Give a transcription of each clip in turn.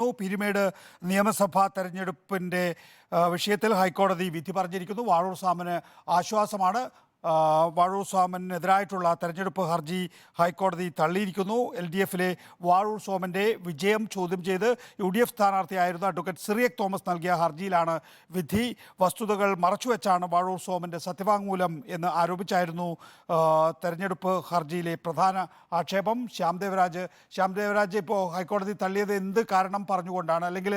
പിരിമേട് നിയമസഭാ തെരഞ്ഞെടുപ്പിന്റെ വിഷയത്തിൽ ഹൈക്കോടതി വിധി പറഞ്ഞിരിക്കുന്നു. വാഴൂർ സാമിന് ആശ്വാസമാണ്. വാഴൂർ സോമനെതിരായിട്ടുള്ള തെരഞ്ഞെടുപ്പ് ഹർജി ഹൈക്കോടതി തള്ളിയിരിക്കുന്നു. എൽ ഡി എഫിലെ വാഴൂർ സോമന്റെ വിജയം ചോദ്യം ചെയ്ത് യു ഡി എഫ് സ്ഥാനാർത്ഥിയായിരുന്ന അഡ്വക്കേറ്റ് സിറിയക് തോമസ് നൽകിയ ഹർജിയിലാണ് വിധി. വസ്തുതകൾ മറച്ചുവെച്ചാണ് വാഴൂർ സോമന്റെ സത്യവാങ്മൂലം എന്ന് ആരോപിച്ചായിരുന്നു തെരഞ്ഞെടുപ്പ് ഹർജിയിലെ പ്രധാന ആക്ഷേപം. ശ്യാം ദേവരാജ് ശ്യാം ദേവരാജ് ഇപ്പോൾ ഹൈക്കോടതി തള്ളിയത് എന്ത് കാരണം പറഞ്ഞുകൊണ്ടാണ്? അല്ലെങ്കിൽ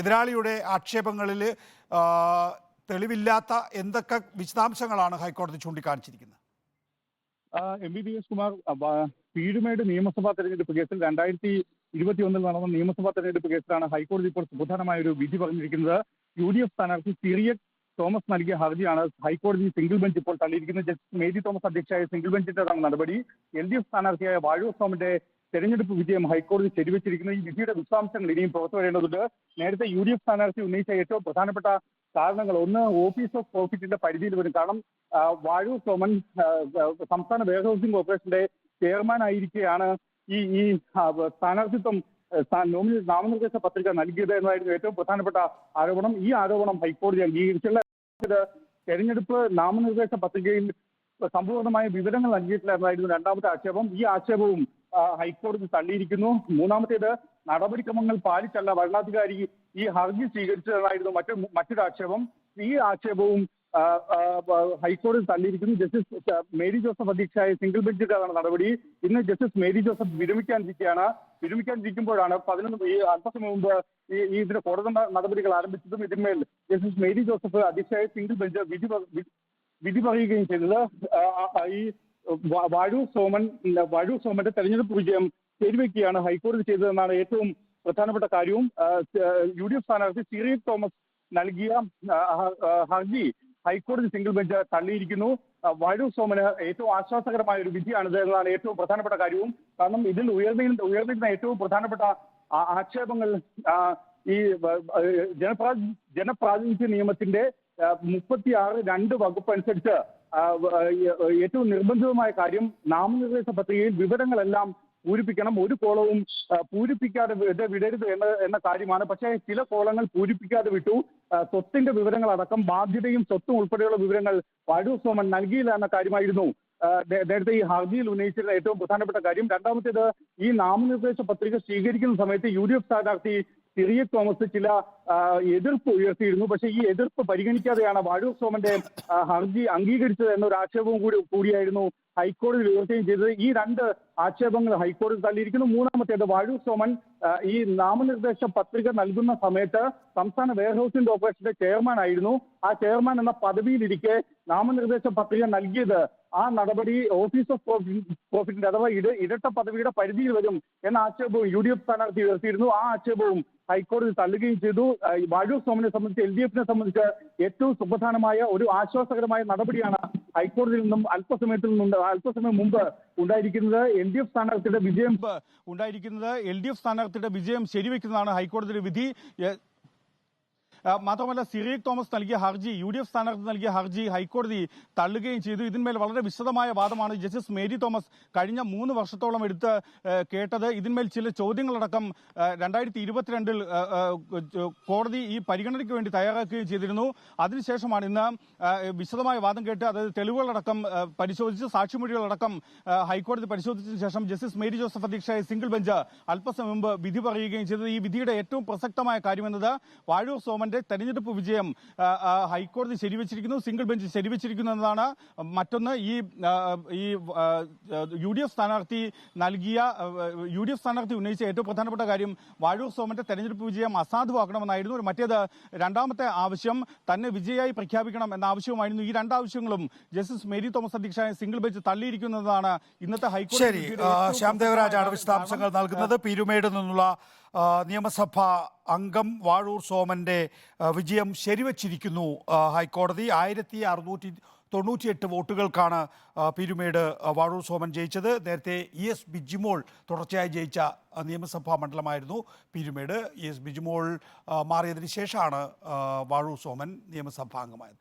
എതിരാളിയുടെ ആക്ഷേപങ്ങളിൽ തെളിവില്ലാത്ത എന്തൊക്കെ വിശദാംശങ്ങളാണ് ഹൈക്കോടതി ചൂണ്ടിക്കാണിച്ചിരിക്കുന്നത്? M B B S Kumar Peermade നിയമസഭാ തെരഞ്ഞെടുപ്പ് കേസിൽ രണ്ടായിരത്തി ഇരുപത്തി ഒന്നിൽ നടന്ന നിയമസഭാ തെരഞ്ഞെടുപ്പ് കേസിലാണ് ഹൈക്കോടതി ഇപ്പോൾ സുപ്രധാനമായ ഒരു വിധി പറഞ്ഞിരിക്കുന്നത്. യു ഡി എഫ് സ്ഥാനാർത്ഥി സിറിയക് തോമസ് നൽകിയ ഹർജിയാണ് ഹൈക്കോടതി സിംഗിൾ ബെഞ്ച് ഇപ്പോൾ തള്ളിയിരിക്കുന്നത്. ജസ്റ്റിസ് മേരി തോമസ് അധ്യക്ഷയായ സിംഗിൾ ബെഞ്ചിന്റേതാണ് നടപടി. എൽ ഡി എഫ് സ്ഥാനാർത്ഥിയായ വാഴൂർ തെരഞ്ഞെടുപ്പ് വിജയം ഹൈക്കോടതി ശരിവച്ചിരിക്കുന്നത് ഈ വിധിയുടെ വിശദാംശങ്ങൾ ഇനിയും പുറത്തു വരേണ്ടതുണ്ട്. നേരത്തെ യു ഡി എഫ് സ്ഥാനാർത്ഥി ഉന്നയിച്ച ഏറ്റവും പ്രധാനപ്പെട്ട കാരണങ്ങൾ. ഒന്ന് ഓഫീസ് ഓഫ് പ്രോഫിറ്റിന്റെ പരിധിയിൽ വരും. കാരണം വാഴൂർ സോമൻ സംസ്ഥാന വെയർ ഹൗസിംഗ് കോർപ്പറേഷന്റെ ചെയർമാൻ ആയിരിക്കെയാണ് ഈ ഈ സ്ഥാനാർത്ഥിത്വം നോമിനി നാമനിർദ്ദേശ പത്രിക നൽകിയത് എന്നതായിരുന്നു ഏറ്റവും പ്രധാനപ്പെട്ട ആരോപണം. ഈ ആരോപണം ഹൈക്കോടതി അംഗീകരിച്ചുള്ള തെരഞ്ഞെടുപ്പ് നാമനിർദ്ദേശ പത്രികയിൽ സമ്പൂർണമായ വിവരങ്ങൾ നൽകിയിട്ടില്ല എന്നതായിരുന്നു രണ്ടാമത്തെ ആക്ഷേപം. ഈ ആക്ഷേപവും ഹൈക്കോടതി തള്ളിയിരിക്കുന്നു. മൂന്നാമത്തേത് നടപടിക്രമങ്ങൾ പാലിച്ചല്ല ഭരണാധികാരി ഈ ഹർജി സ്വീകരിച്ചതായിരുന്നു മറ്റു മറ്റൊരു ആക്ഷേപം ഈ ആക്ഷേപവും ഹൈക്കോടതി തള്ളിയിരിക്കുന്നു. ജസ്റ്റിസ് മേരി ജോസഫ് അധ്യക്ഷയായ സിംഗിൾ ബെഞ്ചിന്റേതാണ് നടപടി. ഇന്ന് ജസ്റ്റിസ് മേരി ജോസഫ് വിരമിക്കാനിരിക്കുകയാണ്. വിരമിക്കാനിരിക്കുമ്പോഴാണ് പതിനൊന്ന് ഈ അല്പസമയം മുമ്പ് ഈ ഇതിന്റെ കോടതി നടപടികൾ ആരംഭിച്ചതും ഇതിന്മേൽ ജസ്റ്റിസ് മേരി ജോസഫ് അധ്യക്ഷയായ സിംഗിൾ ബെഞ്ച് വിധി വിധി പറയുകയും ചെയ്തത്. ഈ വ- വാഴൂർ സോമൻ വാഴു സോമന്റെ തെരഞ്ഞെടുപ്പ് വിജയം ശരിവെക്കുകയാണ് ഹൈക്കോടതി ചെയ്തതെന്നാണ് ഏറ്റവും പ്രധാനപ്പെട്ട കാര്യവും. യു ഡി എഫ് സ്ഥാനാർത്ഥി സിറി തോമസ് നൽകിയ ഹർജി ഹൈക്കോടതി സിംഗിൾ ബെഞ്ച് തള്ളിയിരിക്കുന്നു. വഴു സോമന് ഏറ്റവും ആശ്വാസകരമായ ഒരു വിധിയാണിത് എന്നതാണ് ഏറ്റവും പ്രധാനപ്പെട്ട കാര്യവും. കാരണം ഇതിൽ ഉയർന്നിരുന്ന ഉയർന്നിരുന്ന ഏറ്റവും പ്രധാനപ്പെട്ട ആക്ഷേപങ്ങൾ ഈ ജനപ്രാതി ജനപ്രാതിനിധ്യ നിയമത്തിന്റെ മുപ്പത്തിയാറ് രണ്ട് വകുപ്പ് അനുസരിച്ച് ഏറ്റവും നിർബന്ധിതമായ കാര്യം നാമനിർദ്ദേശ പത്രികയിൽ വിവരങ്ങളെല്ലാം പൂരിപ്പിക്കണം. ഒരു കോളവും പൂരിപ്പിക്കാതെ വിടരുത് എന്ന എന്ന കാര്യമാണ്. പക്ഷേ ചില കോളങ്ങൾ പൂരിപ്പിക്കാതെ വിട്ടു. സ്വത്തിന്റെ വിവരങ്ങൾ അടക്കം ബാധ്യതയും സ്വത്തും ഉൾപ്പെടെയുള്ള വിവരങ്ങൾ വാഴൂർ സോമൻ നൽകിയില്ല എന്ന കാര്യമായിരുന്നു. നേരത്തെ ഈ ഹർജിയിൽ ഉന്നയിച്ചിരുന്ന ഏറ്റവും പ്രധാനപ്പെട്ട കാര്യം. രണ്ടാമത്തേത് ഈ നാമനിർദ്ദേശ പത്രിക സ്വീകരിക്കുന്ന സമയത്ത് യു ഡി എഫ് സ്ഥാനാർത്ഥി സിറിയക് തോമസ് ചില എതിർപ്പ് ഉയർത്തിയിരുന്നു. പക്ഷെ ഈ എതിർപ്പ് പരിഗണിക്കാതെയാണ് വാഴൂർ സോമന്റെ ഹർജി അംഗീകരിച്ചത് എന്നൊരു ആക്ഷേപവും കൂടി കൂടിയായിരുന്നു ഹൈക്കോടതി ഉയർത്തുകയും ചെയ്തത്. ഈ രണ്ട് ആക്ഷേപങ്ങൾ ഹൈക്കോടതി തള്ളിയിരിക്കുന്നു. മൂന്നാമത്തേത് വാഴു സോമൻ ഈ നാമനിർദ്ദേശ പത്രിക നൽകുന്ന സമയത്ത് സംസ്ഥാന വെയർഹൌസിംഗ് ഓപ്പറേഷന്റെ ചെയർമാൻ ആയിരുന്നു. ആ ചെയർമാൻ എന്ന പദവിയിലിരിക്കെ നാമനിർദ്ദേശ പത്രിക നൽകിയത്. ആ നടപടി ഓഫീസ് ഓഫ് പ്രോഫിറ്റിന്റെ അഥവാ ഇട ഇരട്ട പദവിയുടെ പരിധിയിൽ വരും എന്ന ആക്ഷേപവും യു ഡി എഫ് സ്ഥാനാർത്ഥി ഉയർത്തിയിരുന്നു. ആ ആക്ഷേപവും ഹൈക്കോടതി തള്ളുകയും ചെയ്തു. വാഴു സോമനെ സംബന്ധിച്ച് എൽ ഡി എഫിനെ സംബന്ധിച്ച് ഏറ്റവും സുപ്രധാനമായ ഒരു ആശ്വാസകരമായ നടപടിയാണ് ഹൈക്കോടതിയിൽ നിന്നും അല്പസമയത്തിൽ നിന്നും അല്പസമയം മുമ്പ് ഉണ്ടായിരിക്കുന്നത് എൽ ഡി എഫ് സ്ഥാനാർത്ഥിയുടെ വിജയം ഉണ്ടായിരിക്കുന്നത് എൽ ഡി എഫ് സ്ഥാനാർത്ഥിയുടെ വിജയം ശരിവെക്കുന്നതാണ് ഹൈക്കോടതിയുടെ വിധി. മാത്രമല്ല സിറിയക് തോമസ് നൽകിയ ഹർജി യു ഡി എഫ് സ്ഥാനാർത്ഥി നൽകിയ ഹർജി ഹൈക്കോടതി തള്ളുകയും ചെയ്തു. ഇതിന്മേൽ വളരെ വിശദമായ വാദമാണ് ജസ്റ്റിസ് മേരി തോമസ് കഴിഞ്ഞ മൂന്ന് വർഷത്തോളം എടുത്ത് കേട്ടത്. ഇതിന്മേൽ ചില ചോദ്യങ്ങളടക്കം രണ്ടായിരത്തി ഇരുപത്തിരണ്ടിൽ കോടതി ഈ പരിഗണനയ്ക്ക് വേണ്ടി തയ്യാറാക്കുകയും ചെയ്തിരുന്നു. അതിനുശേഷമാണ് ഇന്ന് വിശദമായ വാദം കേട്ട് അതായത് തെളിവുകളടക്കം പരിശോധിച്ച് സാക്ഷിമൊഴികളടക്കം ഹൈക്കോടതി പരിശോധിച്ചതിന് ശേഷം ജസ്റ്റിസ് മേരി ജോസഫ് അധ്യക്ഷയായ സിംഗിൾ ബെഞ്ച് അല്പസമയം മുമ്പ് വിധി പറയുകയും ചെയ്തത്. ഈ വിധിയുടെ ഏറ്റവും പ്രസക്തമായ കാര്യമെന്നത് വാഴൂർ സോമന്റെ തെരഞ്ഞെടുപ്പ് വിജയം ഹൈക്കോടതി ശരിവച്ചിരിക്കുന്നു സിംഗിൾ ബെഞ്ച് ശരിവച്ചിരിക്കുന്നു എന്നതാണ് മറ്റൊന്ന്. ഈ ഈ യു ഡി എഫ് സ്ഥാനാർത്ഥി നൽകിയ യു ഡി എഫ് സ്ഥാനാർത്ഥി ഉന്നയിച്ച ഏറ്റവും പ്രധാനപ്പെട്ട കാര്യം വാഴൂർ സോമന്റെ തെരഞ്ഞെടുപ്പ് വിജയം അസാധുവാക്കണമെന്നായിരുന്നു. മറ്റേത് രണ്ടാമത്തെ ആവശ്യം തന്നെ വിജയായി പ്രഖ്യാപിക്കണം എന്ന ആവശ്യവുമായിരുന്നു ഈ രണ്ടാവശ്യങ്ങളും ജസ്റ്റിസ് മേരി തോമസ് അധ്യക്ഷനായ സിംഗിൾ ബെഞ്ച് തള്ളിയിരിക്കുന്നതാണ് ഇന്നത്തെ ഹൈക്കോടതി ശ്യാം ദേവരാജാണ് വിശദാംശങ്ങൾ നൽകുന്നത്. പീരുമേട് നിന്നുള്ള നിയമസഭാ അംഗം വാഴൂർ സോമന്റെ വിജയം ശരിവച്ചിരിക്കുന്നു. ഹൈക്കോടതി ആയിരത്തി അറുന്നൂറ്റി തൊണ്ണൂറ്റിയെട്ട് വോട്ടുകൾക്കാണ് പീരുമേട് വാഴൂർ സോമൻ ജയിച്ചത്. നേരത്തെ ഇ എസ് ബിജിമോൾ തുടർച്ചയായി ജയിച്ച നിയമസഭാ മണ്ഡലമായിരുന്നു പീരുമേട്. ഇ എസ് ബിജിമോൾ മാറിയതിന് ശേഷമാണ് വാഴൂർ സോമൻ നിയമസഭാ അംഗമായത്